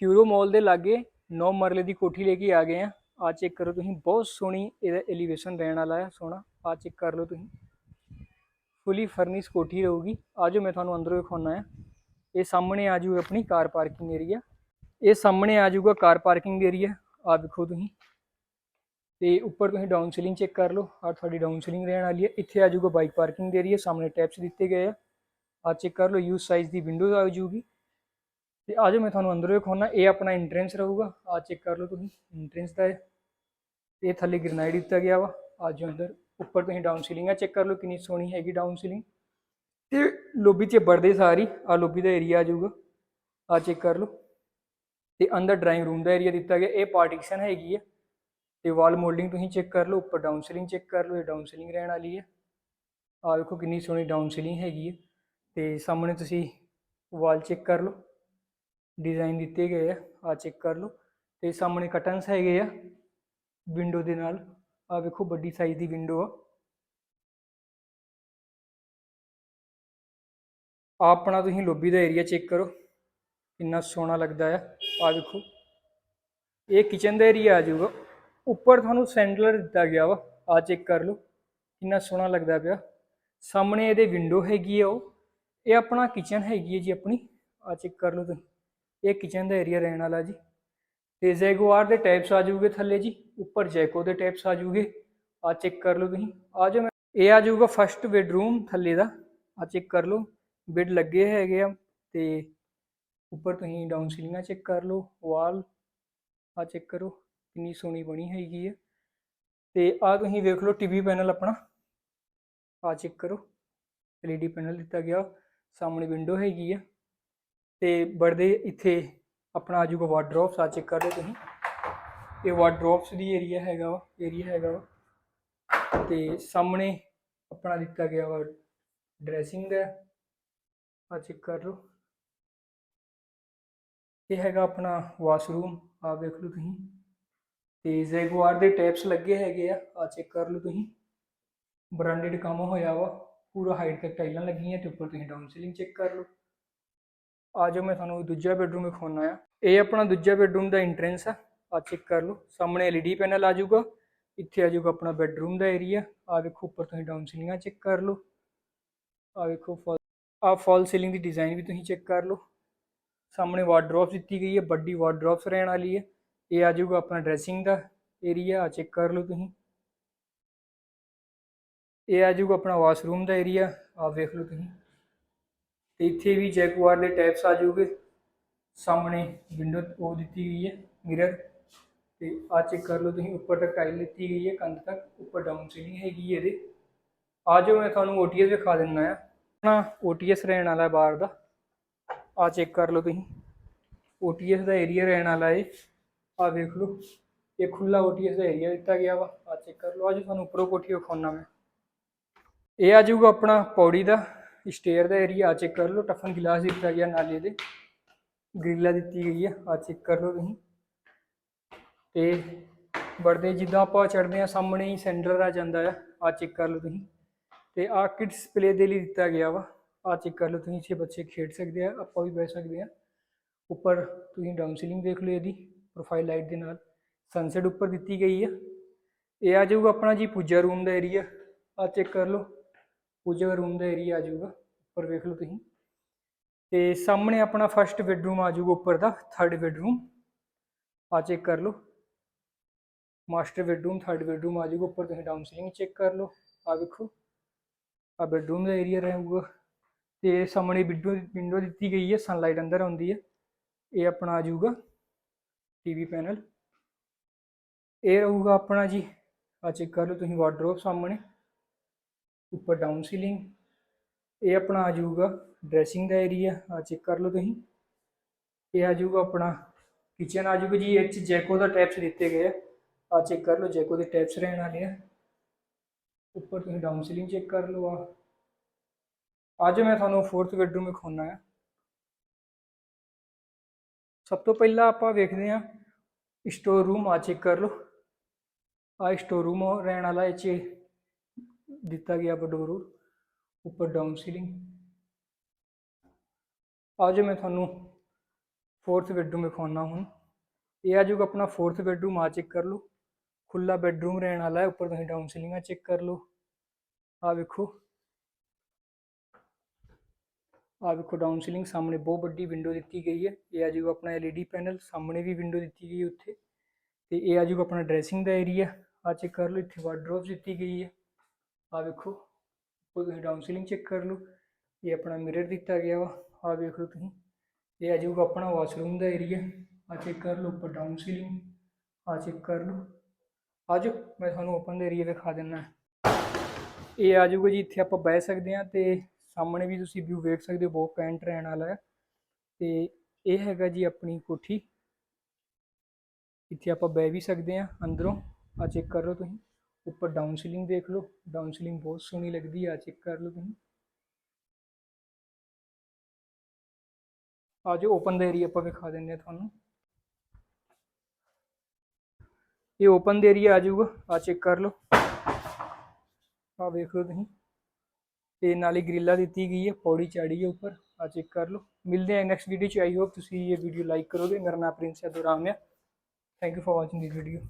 ਕਿਊਰੋ ਮਾਲ ਦੇ ਲਾਗੇ 9 ਮਰਲੇ ਦੀ ਕੋਠੀ ਲੈ ਕੇ ਆ ਗਏ ਆ। ਆ ਚੈੱਕ ਕਰੋ ਤੁਸੀਂ, ਬਹੁਤ ਸੋਹਣੀ ਇਹਦਾ ਐਲੀਵੇਸ਼ਨ ਰਹਿਣ ਵਾਲਾ ਹੈ, ਸੋਹਣਾ। ਆ ਚੈੱਕ ਕਰ ਲਓ ਤੁਸੀਂ। ਫੁੱਲੀ ਫਰਨਿਸ਼ ਕੋਠੀ ਰਹੂਗੀ। ਆਜੋ ਮੈਂ ਤੁਹਾਨੂੰ ਅੰਦਰੋਂ ਵਿਖਾਉਣਾ ਹੈ ਇਹ ਸਾਹਮਣੇ ਆ ਜੂ ਆਪਣੀ ਕਾਰ ਪਾਰਕਿੰਗ ਏਰੀਆ ਇਹ ਸਾਹਮਣੇ ਆ ਜੂਗਾ ਕਾਰ ਪਾਰਕਿੰਗ ਏਰੀਆ ਆ ਵੇਖੋ ਤੁਸੀਂ। ਤੇ ਉੱਪਰ ਤੁਸੀਂ ਡਾਊਨ ਸੀਲਿੰਗ ਚੈੱਕ ਕਰ ਲਓ। ਆ ਤੁਹਾਡੀ ਡਾਊਨ ਸੀਲਿੰਗ ਰਹਿਣ ਵਾਲੀ ਹੈ। ਇੱਥੇ ਆ ਜੂਗਾ ਬਾਈਕ ਪਾਰਕਿੰਗ ਏਰੀਆ ਸਾਹਮਣੇ ਟੈਪਸ ਦਿੱਤੇ ਗਏ ਆ। ਆ ਚੈੱਕ ਕਰ ਲਓ ਯੂਜ਼ ਸਾਈਜ਼ ਦੀ ਵਿੰਡੋਜ਼ ਆ ਜੂਗੀ ਤੇ ਆਜੋ ਮੈਂ ਤੁਹਾਨੂੰ ਅੰਦਰੋਂ ਵਿਖਾਉਣਾ ਇਹ ਆਪਣਾ ਐਂਟਰੈਂਸ ਰਹੂਗਾ। ਆ ਚੈੱਕ ਕਰ ਲਓ ਤੁਸੀਂ ਐਂਟਰੈਂਸ ਦਾ ਹੈ ਇਹ ਥੱਲੇ ਗ੍ਰਨਾਈਟ ਦਿੱਤਾ ਗਿਆ ਵਾ। ਆਜੋ ਅੰਦਰ, ਉੱਪਰ ਤੁਸੀਂ ਡਾਊਨ ਸੀਲਿੰਗ ਆ ਚੈੱਕ ਕਰ ਲਓ, ਕਿੰਨੀ ਸੋਹਣੀ ਹੈਗੀ ਡਾਊਨ ਸੀਲਿੰਗ ਤੇ ਲੋਬੀ 'ਚ ਬੜਦੇ ਸਾਰੀ ਆ ਲੋਬੀ ਦਾ ਏਰੀਆ ਆ ਜਾਊਗਾ। ਆ ਚੈੱਕ ਕਰ ਲਓ। ਤੇ ਅੰਦਰ ਡਰਾਇੰਗ ਰੂਮ ਦਾ ਏਰੀਆ ਦਿੱਤਾ ਗਿਆ, ਇਹ ਪਾਰਟੀਸ਼ਨ ਹੈਗੀ ਹੈ ਤੇ ਵਾਲ ਮੋਲਡਿੰਗ ਤੁਸੀਂ ਚੈੱਕ ਕਰ ਲਓ, ਉੱਪਰ ਡਾਊਨ ਸੀਲਿੰਗ ਚੈੱਕ ਕਰ ਲਓ, ਇਹ ਡਾਊਨ ਸੀਲਿੰਗ ਰਹਿਣ ਵਾਲੀ ਹੈ ਆ ਵੇਖੋ ਕਿੰਨੀ ਸੋਹਣੀ ਡਾਊਨ ਸੀਲਿੰਗ ਹੈਗੀ ਹੈ ਤੇ ਸਾਹਮਣੇ ਤੁਸੀਂ ਵਾਲ ਚੈੱਕ ਕਰ ਲਓ। ਡਿਜ਼ਾਈਨ ਦਿੱਤੇ ਗਏ ਆ ਆ ਚੈੱਕ ਕਰ ਲਓ। ਤੇ ਸਾਹਮਣੇ ਕਟਨਸ ਹੈਗੇ ਆ ਵਿੰਡੋ ਦੇ ਨਾਲ। ਆ ਵੇਖੋ ਵੱਡੀ ਸਾਈਜ਼ ਦੀ ਵਿੰਡੋ ਆ। ਆਹ ਆਪਣਾ ਤੁਸੀਂ ਲੋਬੀ ਦਾ ਏਰੀਆ ਚੈੱਕ ਕਰੋ, ਕਿੰਨਾ ਸੋਹਣਾ ਲੱਗਦਾ ਆ। ਆ ਵੇਖੋ, ਇਹ ਕਿਚਨ ਦਾ ਏਰੀਆ ਆ ਜਾਊਗਾ। ਉੱਪਰ ਤੁਹਾਨੂੰ ਸੈਂਡਲਰ ਦਿੱਤਾ ਗਿਆ ਵਾ ਆ ਚੈੱਕ ਕਰ ਲਓ, ਕਿੰਨਾ ਸੋਹਣਾ ਲੱਗਦਾ ਪਿਆ। ਸਾਹਮਣੇ ਇਹਦੇ ਵਿੰਡੋ ਹੈਗੀ ਆ ਉਹ। ਇਹ ਆਪਣਾ ਕਿਚਨ ਹੈਗੀ ਹੈ ਜੀ ਆਪਣੀ। ਆ ਚੈੱਕ ਕਰ ਲਓ ਤੁਸੀਂ। ਇਹ ਕਿਚਨ ਦਾ ਏਰੀਆ ਰਹਿਣ ਵਾਲਾ ਜੀ। ਤੇ ਜੈਗੁਆਰ ਦੇ ਟੈਪਸ ਆ ਜਾਊਗੇ ਥੱਲੇ ਜੀ। ਉੱਪਰ ਜੈਕੋ ਦੇ ਟੈਪਸ ਆ ਜਾਊਗੇ। ਆ ਚੈੱਕ ਕਰ ਲਓ ਤੁਸੀਂ। ਆ ਜਾਓ ਮੈਂ। ਇਹ ਆ ਜਾਊਗਾ ਫਸਟ ਬੈਡਰੂਮ ਥੱਲੇ ਦਾ। ਆ ਚੈੱਕ ਕਰ ਲਓ। ਬੈੱਡ ਲੱਗੇ ਹੈਗੇ ਆ। ਤੇ ਉੱਪਰ ਤੁਸੀਂ ਡਾਊਨ ਸੀਲਿੰਗਾਂ ਚੈੱਕ ਕਰ ਲਓ। ਵਾਲ ਆ ਚੈੱਕ ਕਰੋ। ਕਿੰਨੀ ਸੋਹਣੀ ਬਣੀ ਹੈਗੀ ਆ। ਤੇ ਆ ਤੁਸੀਂ ਵੇਖ ਲਓ ਟੀਵੀ ਪੈਨਲ ਆਪਣਾ। ਆ ਚੈੱਕ ਕਰੋ। LED ਪੈਨਲ ਦਿੱਤਾ ਗਿਆ। ਸਾਹਮਣੇ ਵਿੰਡੋ ਹੈਗੀ ਆ। ਤੇ ਬੜਦੇ ਇੱਥੇ ਆਪਣਾ ਆ ਜਾਊਗਾ ਵਾਰਡਰੋਬਸ ਆ ਚੈੱਕ ਕਰ ਲਓ ਤੁਸੀਂ। ਇਹ ਵਾਰਡਰੋਬਸ ਦੀ ਏਰੀਆ ਹੈਗਾ ਵਾ ਏਰੀਆ ਹੈਗਾ ਵਾ। ਤੇ ਸਾਹਮਣੇ ਆਪਣਾ ਦਿੱਤਾ ਗਿਆ ਵਾ ਡਰੈਸਿੰਗ ਦਾ। ਆ ਚੈੱਕ ਕਰ ਲਓ। ਇਹ ਹੈਗਾ ਆਪਣਾ ਵਾਸ਼ਰੂਮ ਆ ਵੇਖ ਲਓ ਤੁਸੀਂ। ਤੇ ਜ਼ੈਗਵਾਰ ਦੇ ਟੈਪਸ ਲੱਗੇ ਹੈਗੇ ਆ ਆ ਚੈੱਕ ਕਰ ਲਓ ਤੁਸੀਂ। ਬ੍ਰਾਂਡਡ ਕੰਮ ਹੋਇਆ ਵਾ, ਪੂਰਾ ਹਾਈਟ ਤੱਕ ਟਾਈਲਾਂ ਲੱਗੀਆਂ ਤੇ ਉੱਪਰ ਤੁਸੀਂ ਡਾਊਨ ਸੀਲਿੰਗ ਚੈੱਕ ਕਰ ਲਓ। ਆ ਜਾਓ, ਮੈਂ ਤੁਹਾਨੂੰ ਦੂਜਾ ਬੈਡਰੂਮ ਵਿਖਾਉਣਾ ਆ। ਇਹ ਆਪਣਾ ਦੂਜਾ ਬੈਡਰੂਮ ਦਾ ਐਂਟਰੈਂਸ ਆ। ਆ ਚੈੱਕ ਕਰ ਲਓ। ਸਾਹਮਣੇ LED ਪੈਨਲ ਆ ਜਾਊਗਾ। ਇੱਥੇ ਆ ਜਾਊਗਾ ਆਪਣਾ ਬੈਡਰੂਮ ਦਾ ਏਰੀਆ ਆ ਵੇਖੋ, ਉੱਪਰ ਤੁਸੀਂ ਡਾਊਨ ਸੀਲਿੰਗਾਂ ਚੈੱਕ ਕਰ ਲਓ। ਆ ਵੇਖੋ ਫਾਲ ਆ ਫਾਲ ਸੀਲਿੰਗ ਦੀ ਡਿਜ਼ਾਈਨ ਵੀ ਤੁਸੀਂ ਚੈੱਕ ਕਰ ਲਓ। ਸਾਹਮਣੇ ਵਾਰਡਰੋਬਸ ਦਿੱਤੀ ਗਈ ਹੈ ਵੱਡੀ ਵਾਰਡਰੋਬਸ ਰਹਿਣ ਵਾਲੀ ਹੈ ਇਹ ਆ ਜਾਊਗਾ ਆਪਣਾ ਡਰੈਸਿੰਗ ਦਾ ਏਰੀਆ ਆ ਚੈੱਕ ਕਰ ਲਓ ਤੁਸੀਂ। ਇਹ ਆ ਜਾਊਗਾ ਆਪਣਾ ਵਾਸ਼ਰੂਮ ਦਾ ਏਰੀਆ ਆ ਵੇਖ ਲਓ ਤੁਸੀਂ। ਤੇ ਇੱਥੇ ਵੀ ਜੈਗੁਆਰ ਦੇ ਟੈਪਸ ਆ ਜਾਊਗੇ। ਸਾਹਮਣੇ ਵਿੰਡੋ ਉਹ ਦਿੱਤੀ ਗਈ ਹੈ ਮਿਰਰ ਤੇ ਆ ਚੈੱਕ ਕਰ ਲਓ ਤੁਸੀਂ, ਉੱਪਰ ਤੱਕ ਟਾਈਲ ਦਿੱਤੀ ਗਈ ਹੈ, ਕੰਧ ਤੱਕ। ਉੱਪਰ ਡਾਊਨ ਸੀਲਿੰਗ ਹੈਗੀ ਹੈ ਇਹਦੇ। ਆ ਜਾਓ, ਮੈਂ ਤੁਹਾਨੂੰ ਓਟੀਐਸ ਦਿਖਾ ਦਿੰਦਾ ਆ ਆਪਣਾ ਓਟੀਐਸ ਰਹਿਣ ਵਾਲਾ ਬਾਹਰ ਦਾ। ਆ ਚੈੱਕ ਕਰ ਲਓ ਤੁਸੀਂ। ਓਟੀਐਸ ਦਾ ਏਰੀਆ ਰਹਿਣ ਵਾਲਾ ਹੈ ਆ ਵੇਖ ਲਓ, ਇਹ ਖੁੱਲਾ ਓਟੀਐਸ ਦਾ ਏਰੀਆ ਦਿੱਤਾ ਗਿਆ ਵਾ। ਆ ਚੈੱਕ ਕਰ ਲਓ। ਅੱਜ ਤੁਹਾਨੂੰ ਉੱਪਰੋਂ ਕੋਠੀ ਵਿਖਾਉਣਾ ਮੈਂ। ਇਹ ਆ ਜਾਊਗਾ ਆਪਣਾ ਪੌੜੀ ਦਾ। ਸਟੇਅਰ ਦਾ ਏਰੀਆ ਆ ਚੈੱਕ ਕਰ ਲਓ ਟਫਨ ਗਿਲਾਸ ਦਿੱਤਾ ਗਿਆ ਨਾਲੇ ਦੇ ਗ੍ਰਿਲਾਂ ਦਿੱਤੀ ਗਈ ਹੈ ਆ ਚੈੱਕ ਕਰ ਲਓ ਤੁਸੀਂ। ਤੇ ਵੜਦੇ ਜਿੱਦਾਂ ਆਪਾਂ ਚੜਦੇ ਆ ਸਾਹਮਣੇ ਹੀ ਸੈਂਟਰ ਆ ਜਾਂਦਾ ਆ ਆ ਚੈੱਕ ਕਰ ਲਓ ਤੁਸੀਂ। ਤੇ ਆ ਕਿਡਸ ਪਲੇ ਦੇ ਲਈ ਦਿੱਤਾ ਗਿਆ ਵਾ, ਆ ਚੈੱਕ ਕਰ ਲਓ ਤੁਸੀਂ, ਇੱਥੇ ਬੱਚੇ ਖੇਡ ਸਕਦੇ ਆ, ਆਪਾਂ ਵੀ ਬਹਿ ਸਕਦੇ ਆ। ਉੱਪਰ ਤੁਸੀਂ ਡਾਊਨ ਸੀਲਿੰਗ ਦੇਖ ਲਓ ਇਹਦੀ ਪ੍ਰੋਫਾਈਲ ਲਾਈਟ ਦੇ ਨਾਲ। ਸਨਸੈਟ ਉੱਪਰ ਦਿੱਤੀ ਗਈ ਆ। ਇਹ ਆ ਜਾਊਗਾ ਆਪਣਾ ਜੀ ਪੂਜਾ ਰੂਮ ਦਾ ਏਰੀਆ ਆ ਚੈੱਕ ਕਰ ਲਓ। ਪੂਜਾ ਰੂਮ ਦਾ ਏਰੀਆ ਆ ਜਾਊਗਾ, ਉੱਪਰ ਵੇਖ ਲਓ ਤੁਸੀਂ। ਤੇ ਸਾਹਮਣੇ ਆਪਣਾ ਫਰਸਟ ਬੈਡਰੂਮ ਆ ਜਾਊਗਾ, ਉੱਪਰ ਦਾ ਥਰਡ ਬੈਡਰੂਮ ਆ ਚੈੱਕ ਕਰ ਲਓ। ਮਾਸਟਰ ਬੈਡਰੂਮ ਥਰਡ ਬੈਡਰੂਮ ਆ ਜਾਊਗਾ, ਉੱਪਰ ਤੁਸੀਂ ਡਾਊਨ ਸੀਲਿੰਗ ਚੈੱਕ ਕਰ ਲਓ। ਆ ਵੇਖੋ ਆ ਬੈਡਰੂਮ ਦਾ ਏਰੀਆ ਰਹੂਗਾ। ਤੇ ਸਾਹਮਣੇ ਵਿੰਡੋ ਵਿੰਡੋ ਦਿੱਤੀ ਗਈ ਹੈ ਸਨਲਾਈਟ ਅੰਦਰ ਆਉਂਦੀ ਹੈ। ਇਹ ਆਪਣਾ ਆ ਜਾਊਗਾ ਟੀਵੀ ਪੈਨਲ ਇਹ ਰਹੂਗਾ ਆਪਣਾ ਜੀ। ਆ ਚੈੱਕ ਕਰ ਲਓ ਤੁਸੀਂ ਵਾਰਡਰੋਬ ਸਾਹਮਣੇ। ਉੱਪਰ ਡਾਊਨ ਸੀਲਿੰਗ ਇਹ ਆਪਣਾ ਆ ਜਾਊਗਾ ਡਰੈਸਿੰਗ ਦਾ ਏਰੀਆ ਆ ਚੈੱਕ ਕਰ ਲਓ ਤੁਸੀਂ। ਇਹ ਆ ਜਾਊਗਾ ਆਪਣਾ ਕਿਚਨ ਆ ਜਾਊਗਾ ਜੀ, ਇਹ 'ਚ ਜੈਕੋ ਦਾ ਟੈਪਸ ਦਿੱਤੇ ਗਏ ਆ। ਆ ਚੈੱਕ ਕਰ ਲਓ ਜੈਕੋ ਦੇ ਟੈਪਸ ਰਹਿਣ ਵਾਲੇ ਆ। ਉੱਪਰ ਤੁਸੀਂ ਡਾਊਨ ਸੀਲਿੰਗ ਚੈੱਕ ਕਰ ਲਓ ਆ। ਅੱਜ ਮੈਂ ਤੁਹਾਨੂੰ ਫੋਰਥ ਬੈਡਰੂਮ ਵਿਖਾਉਣਾ ਹੈ ਸਭ ਤੋਂ ਪਹਿਲਾਂ ਆਪਾਂ ਵੇਖਦੇ ਹਾਂ ਸਟੋਰ ਰੂਮ ਆ ਚੈੱਕ ਕਰ ਲਓ। ਆ ਸਟੋਰ ਰੂਮ ਰਹਿਣ ਵਾਲਾ ਇਹ 'ਚ ਦਿੱਤਾ ਗਿਆ ਬਡੋਰੂ ਉੱਪਰ ਡਾਊਨ ਸੀਲਿੰਗ ਅੱਜ ਮੈਂ ਤੁਹਾਨੂੰ ਫੋਰਥ ਬੈਡਰੂਮ ਵਿਖਾਉਣਾ ਹੁਣ। ਇਹ ਆ ਜਾਊਗਾ ਆਪਣਾ ਫੋਰਥ ਬੈਡਰੂਮ ਆ ਚੈੱਕ ਕਰ ਲਓ। ਖੁੱਲਾ ਬੈਡਰੂਮ ਰਹਿਣ ਵਾਲਾ ਹੈ, ਉੱਪਰ ਤੁਸੀਂ ਡਾਊਨ ਸੀਲਿੰਗਾਂ ਚੈੱਕ ਕਰ ਲਓ। ਆ ਵੇਖੋ। ਆ ਵੇਖੋ ਡਾਊਨ ਸੀਲਿੰਗ ਸਾਹਮਣੇ ਬਹੁਤ ਵੱਡੀ ਵਿੰਡੋ ਦਿੱਤੀ ਗਈ ਹੈ। ਇਹ ਆ ਜਾਊਗਾ ਆਪਣਾ LED ਪੈਨਲ ਸਾਹਮਣੇ ਵੀ ਵਿੰਡੋ ਦਿੱਤੀ ਗਈ ਹੈ ਉੱਥੇ। ਤੇ ਇਹ ਆ ਜਾਊਗਾ ਆਪਣਾ ਡਰੈਸਿੰਗ ਦਾ ਏਰੀਆ ਆ ਚੈੱਕ ਕਰ ਲਓ, ਇੱਥੇ ਵਾਰਡਰੋਬ ਦਿੱਤੀ ਗਈ ਹੈ। ਆ ਵੇਖੋ ਉਹ ਤੁਸੀਂ ਡਾਊਨ ਸੀਲਿੰਗ ਚੈੱਕ ਕਰ ਲਓ, ਇਹ ਆਪਣਾ ਮਿਰਰ ਦਿੱਤਾ ਗਿਆ ਵਾ ਆ ਵੇਖ ਲਓ ਤੁਸੀਂ, ਇਹ ਆ ਜਾਊਗਾ ਆਪਣਾ ਵਾਸ਼ਰੂਮ ਦਾ ਏਰੀਆ ਆ ਚੈੱਕ ਕਰ ਲਓ ਉੱਪਰ ਡਾਊਨ ਸੀਲਿੰਗ ਆ ਚੈੱਕ ਕਰ ਲਓ ਆ ਜਾਓ ਮੈਂ ਤੁਹਾਨੂੰ ਓਪਨ ਦਾ ਏਰੀਆ ਦਿਖਾ ਦਿੰਦਾ ਇਹ ਆ ਜਾਊਗਾ ਜੀ, ਇੱਥੇ ਆਪਾਂ ਬਹਿ ਸਕਦੇ ਹਾਂ ਤੇ ਸਾਹਮਣੇ ਵੀ ਤੁਸੀਂ ਵਿਊ ਵੇਖ ਸਕਦੇ ਹੋ, ਬਹੁਤ ਕੈਂਟ ਰਹਿਣ ਵਾਲਾ ਹੈ ਤੇ ਇਹ ਹੈਗਾ ਜੀ ਆਪਣੀ ਕੋਠੀ, ਇੱਥੇ ਆਪਾਂ ਬਹਿ ਵੀ ਸਕਦੇ ਹਾਂ ਅੰਦਰੋਂ ਆ ਚੈੱਕ ਕਰ ਲਓ ਤੁਸੀਂ। ਉੱਪਰ ਡਾਊਨ ਸੀਲਿੰਗ ਦੇਖ ਲਓ ਡਾਊਨ ਸੀਲਿੰਗ ਬਹੁਤ ਸੋਹਣੀ ਲੱਗਦੀ ਆ ਚੈੱਕ ਕਰ ਲਓ ਤੁਸੀਂ। ਆ ਜੋ ਓਪਨ ਦਾ ਏਰੀਆ ਆਪਾਂ ਵਿਖਾ ਦਿੰਦੇ ਆ ਤੁਹਾਨੂੰ। ਇਹ ਓਪਨ ਦਾ ਏਰੀਆ ਆ ਜਾਊਗਾ ਆ ਚੈੱਕ ਕਰ ਲਓ। ਆ ਵੇਖ ਲਓ ਤੁਸੀਂ। ਤੇ ਨਾਲੇ ਗ੍ਰਿਲਾਂ ਦਿੱਤੀ ਗਈ ਹੈ ਪੌੜੀ ਚਾੜੀ ਹੈ ਉੱਪਰ ਆ ਚੈੱਕ ਕਰ ਲਓ। ਮਿਲਦੇ ਹਾਂ ਨੈਕਸਟ ਵੀਡੀਓ ਚ ਆਈ ਹੋਪ ਤੁਸੀਂ ਇਹ ਵੀਡੀਓ ਲਾਈਕ ਕਰੋਗੇ। ਮੇਰਾ ਨਾਮ ਪ੍ਰਿੰਸ ਹੈ ਦੁਰਾਮ ਹੈ thank you for watching this video